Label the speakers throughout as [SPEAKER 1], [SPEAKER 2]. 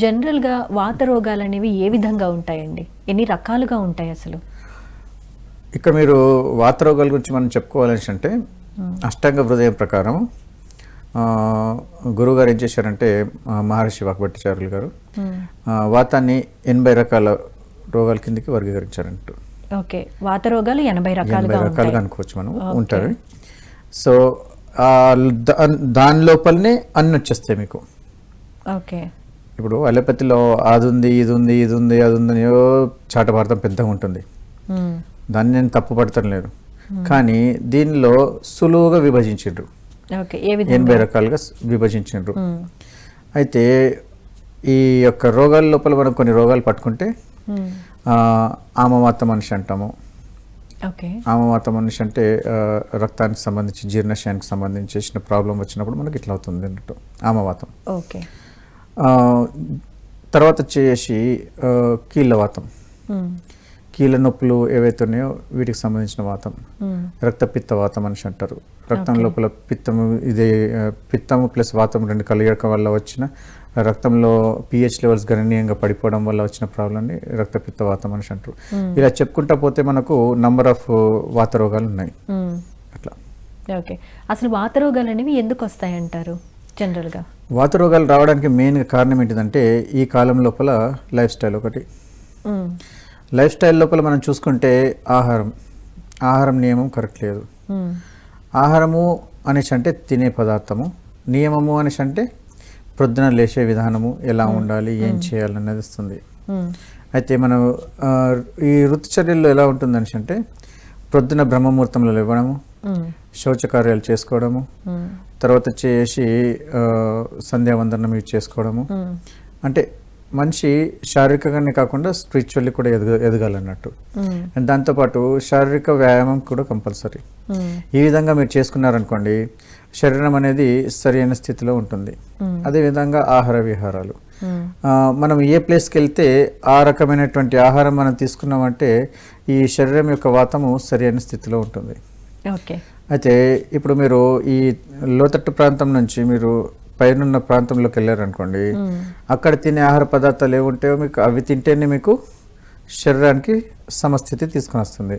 [SPEAKER 1] జనరల్గా వాత రోగాలు అనేవి ఏ విధంగా ఉంటాయండి? ఎన్ని రకాలుగా ఉంటాయి అసలు?
[SPEAKER 2] ఇక్కడ మీరు వాత రోగాల గురించి మనం చెప్పుకోవాలని అంటే అష్టాంగ హృదయం ప్రకారం గురువుగారు ఏం చేశారంటే మహర్షి వాక్భట్టాచార్యులు గారు వాతాన్ని ఎనభై రకాల రోగాల కిందకి వర్గీకరించారంట.
[SPEAKER 1] ఓకే. వాత రోగాలు ఎనభై రకాలుగా
[SPEAKER 2] ఎనభై రకాలుగా అనుకోవచ్చు మనం. ఉంటారు. సో దాని లోపలనే అన్ని వచ్చేస్తాయి మీకు.
[SPEAKER 1] ఓకే.
[SPEAKER 2] ఇప్పుడు అలోపతిలో అది ఉంది ఇది ఉంది ఇది ఉంది అది ఉంది అని ఏవో చాటభారతం పెద్దగా ఉంటుంది. దాన్ని నేను తప్పు పడతాను లేదు. కానీ దీనిలో సులువుగా విభజించిండ్రు. ఎనభై రకాలుగా విభజించిండ్రు. అయితే ఈ యొక్క రోగాల లోపల మనం కొన్ని రోగాలు పట్టుకుంటే ఆమవాత మనిషి అంటాము.
[SPEAKER 1] ఓకే.
[SPEAKER 2] ఆమవాత మనిషి అంటే రక్తానికి సంబంధించి జీర్ణశయానికి సంబంధించి చేసిన ప్రాబ్లం వచ్చినప్పుడు మనకి ఇట్లా అవుతుంది అన్నట్టు. ఆమవాతం
[SPEAKER 1] ఓకే.
[SPEAKER 2] తర్వాత వచ్చేసి ఆ, కీళ్ళవాతం
[SPEAKER 1] మ్మ్.
[SPEAKER 2] కీళ్ళ నొప్పులు ఏవైతే ఉన్నాయో వీటికి సంబంధించిన వాతం.
[SPEAKER 1] మ్మ్.
[SPEAKER 2] రక్తపిత్త వాతం అనేసి అంటారు. రక్తం లోపల పిత్తము ఇది పిత్తము ప్లస్ వాతం రెండు కలియక వల్ల వచ్చిన రక్తంలో పిహెచ్ లెవెల్స్ గణనీయంగా పడిపోవడం వల్ల వచ్చిన ప్రాబ్లమ్ని రక్తపిత్త వాతం అనేసి అంటారు. ఇలా చెప్పుకుంటా పోతే మనకు నంబర్ ఆఫ్ వాత రోగాలు ఉన్నాయి. అట్లా.
[SPEAKER 1] ఓకే. అసలు వాత రోగాలు అనేవి ఎందుకు వస్తాయి అంటారు జనరల్గా?
[SPEAKER 2] వాత రోగాలు రావడానికి మెయిన్ కారణం ఏంటిదంటే ఈ కాలం లోపల లైఫ్ స్టైల్ ఒకటి. లైఫ్ స్టైల్ లోపల మనం చూసుకుంటే ఆహారం ఆహారం నియమం కరెక్ట్ లేదు. ఆహారము అనేసి అంటే తినే పదార్థము నియమము అనేసి అంటే ప్రొద్దున లేచే విధానము ఎలా ఉండాలి ఏం చేయాలనేది వస్తుంది. అయితే మనం ఈ ఋతుచర్యల్లో ఎలా ఉంటుంది అనేసి అంటే ప్రొద్దున బ్రహ్మముహూర్తంలో
[SPEAKER 1] మ్మ్.
[SPEAKER 2] శౌచకార్యాలు చేసుకోవడము. తర్వాత వచ్చేసి సంధ్యావందనం ఇవి చేసుకోవడము. అంటే మనిషి శారీరకంగానే కాకుండా స్పిరిచువల్లీ కూడా ఎదగ ఎదగాలన్నట్టు. అండ్ దాంతోపాటు శారీరక వ్యాయామం కూడా కంపల్సరీ. ఈ విధంగా మీరు చేసుకున్నారనుకోండి శరీరం అనేది సరైన స్థితిలో ఉంటుంది. అదేవిధంగా ఆహార విహారాలు మనం ఏ ప్లేస్కి వెళ్తే ఆ రకమైనటువంటి ఆహారం మనం తీసుకున్నామంటే ఈ శరీరం యొక్క వాతము సరైన స్థితిలో ఉంటుంది
[SPEAKER 1] ఓకే
[SPEAKER 2] అయితే ఇప్పుడు మీరు ఈ లోతట్టు ప్రాంతం నుంచి మీరు పైనున్న ప్రాంతంలోకి వెళ్ళారనుకోండి. అక్కడ తినే ఆహార పదార్థాలు ఏముంటాయో మీకు అవి తింటేనే మీకు శరీరానికి సమస్థితి తీసుకొని వస్తుంది.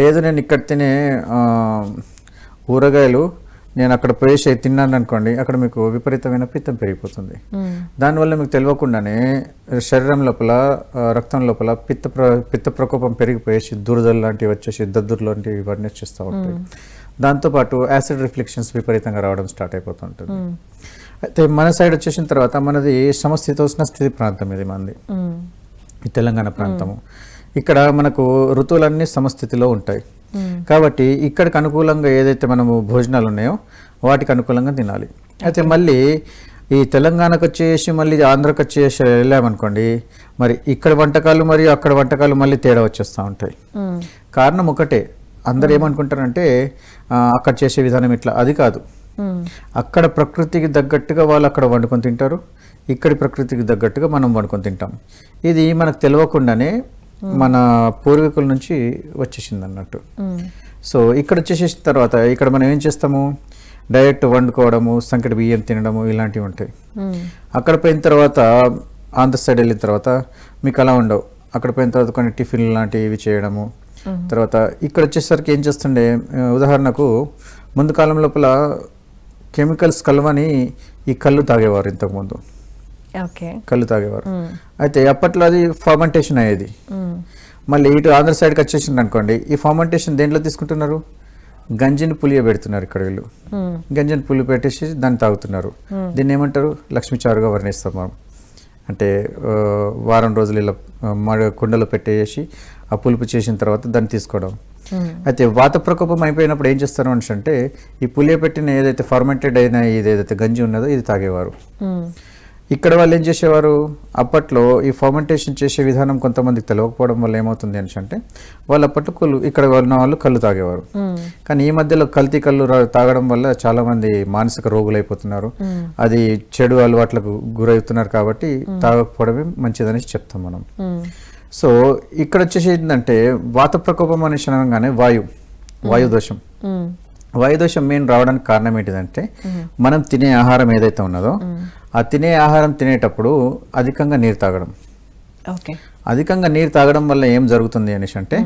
[SPEAKER 2] లేదు నేను ఇక్కడ తినే ఊరగాయలు నేను అక్కడ అవి తిన్నాను అనుకోండి అక్కడ మీకు విపరీతమైన పిత్తం పెరిగిపోతుంది. దానివల్ల మీకు తెలియకుండానే శరీరం లోపల రక్తం లోపల పిత్త ప్ర పిత్త ప్రకోపం పెరిగిపోయేసి దురదలు లాంటివి వచ్చేసి దద్దురు లాంటివి ఇవన్నీ వచ్చేస్తూ ఉంటాయి దాంతోపాటు యాసిడ్ రిఫ్లెక్షన్స్ విపరీతంగా రావడం స్టార్ట్ అయిపోతుంటుంది. అయితే మన సైడ్ వచ్చేసిన తర్వాత మనది సమస్థితోష్ణ స్థితి ప్రాంతం ఇది మనది. ఈ తెలంగాణ ప్రాంతము ఇక్కడ మనకు ఋతువులన్నీ సమస్థితిలో ఉంటాయి. కాబట్టి ఇక్కడికి అనుకూలంగా ఏదైతే మనము భోజనాలు ఉన్నాయో వాటికి అనుకూలంగా తినాలి. అయితే మళ్ళీ ఈ తెలంగాణకు వచ్చేసి మళ్ళీ ఆంధ్రాకి వచ్చేసి వెళ్ళామనుకోండి మరి ఇక్కడ వంటకాలు మరియు అక్కడ వంటకాలు మళ్ళీ తేడా వచ్చేస్తూ ఉంటాయి.
[SPEAKER 1] మ్మ్.
[SPEAKER 2] కారణం ఒకటే అందరు ఏమనుకుంటారంటే ఆ, అక్కడ చేసే విధానం ఇట్లా అది కాదు. అక్కడ ప్రకృతికి తగ్గట్టుగా వాళ్ళు అక్కడ వండుకొని తింటారు ఇక్కడి ప్రకృతికి తగ్గట్టుగా మనం వండుకొని తింటాం. ఇది మనకు తెలియకుండానే మన పూర్వీకుల నుంచి వచ్చేసింది అన్నట్టు సో ఇక్కడ వచ్చేసేసిన తర్వాత ఇక్కడ మనం ఏం చేస్తాము? డైరెక్ట్ వండుకోవడము సంకటి బియ్యం తినడము ఇలాంటివి ఉంటాయి. అక్కడ పోయిన తర్వాత ఆంధ్ర సైడ్ వెళ్ళిన తర్వాత మీకు అలా ఉండవు. అక్కడ పోయిన తర్వాత కొన్ని టిఫిన్ లాంటివి చేయడము. తర్వాత ఇక్కడ వచ్చేసరికి ఏం చేస్తుండే? ఉదాహరణకు ముందు కాలం లోపల కెమికల్స్ కలవని ఈ కళ్ళు తాగేవారు ఇంతకుముందు. కళ్ళు తాగేవారు. అయితే అప్పట్లో అది ఫర్మెంటేషన్ అయ్యేది. మళ్ళీ ఇటు ఆంధ్ర సైడ్కి వచ్చేసింది అనుకోండి ఈ ఫర్మెంటేషన్ దేంట్లో తీసుకుంటున్నారు? గంజిని పులియ పెడుతున్నారు ఇక్కడ వీళ్ళు. గంజిని పులి పెట్టేసి దాన్ని తాగుతున్నారు. దీన్ని ఏమంటారు? లక్ష్మీచారుగా వర్ణిస్తాం మనం. అంటే వారం రోజులు ఇలా కుండలో పెట్టేసి ఆ పులుపు చేసిన తర్వాత దాన్ని తీసుకోవడం. అయితే వాత ప్రకోపం అయిపోయినప్పుడు ఏం చేస్తారు అంటే ఈ పులియ పెట్టిన ఏదైతే ఫర్మెంటెడ్ అయిన ఇది ఏదైతే గంజి ఉన్నదో ఇది తాగేవారు. ఇక్కడ వాళ్ళు ఏం చేసేవారు? అప్పట్లో ఈ ఫర్మెంటేషన్ చేసే విధానం కొంతమందికి తెలియకపోవడం వల్ల ఏమవుతుంది అనేసి అంటే వాళ్ళు అప్పట్లో కళ్ళు ఇక్కడ ఉన్న వాళ్ళు కళ్ళు తాగేవారు. కానీ ఈ మధ్యలో కల్తీ కళ్ళు తాగడం వల్ల చాలా మంది మానసిక రోగులైపోతున్నారు. అది చెడు అలవాట్లకు గురవుతున్నారు కాబట్టి తాగకపోవడమే మంచిదని చెప్తాం మనం. సో ఇక్కడ వచ్చేసి ఏంటంటే వాత ప్రకోపం అనేసి అనగానే వాయు వాయు దోషం
[SPEAKER 1] మ్మ్.
[SPEAKER 2] వాయుదోషం మెయిన్ రావడానికి కారణం ఏంటిదంటే మనం తినే ఆహారం ఏదైతే ఉన్నదో ఆ తినే ఆహారం తినేటప్పుడు అధికంగా నీరు తాగడం. అధికంగా నీరు తాగడం వల్ల ఏం జరుగుతుంది అనేసి అంటే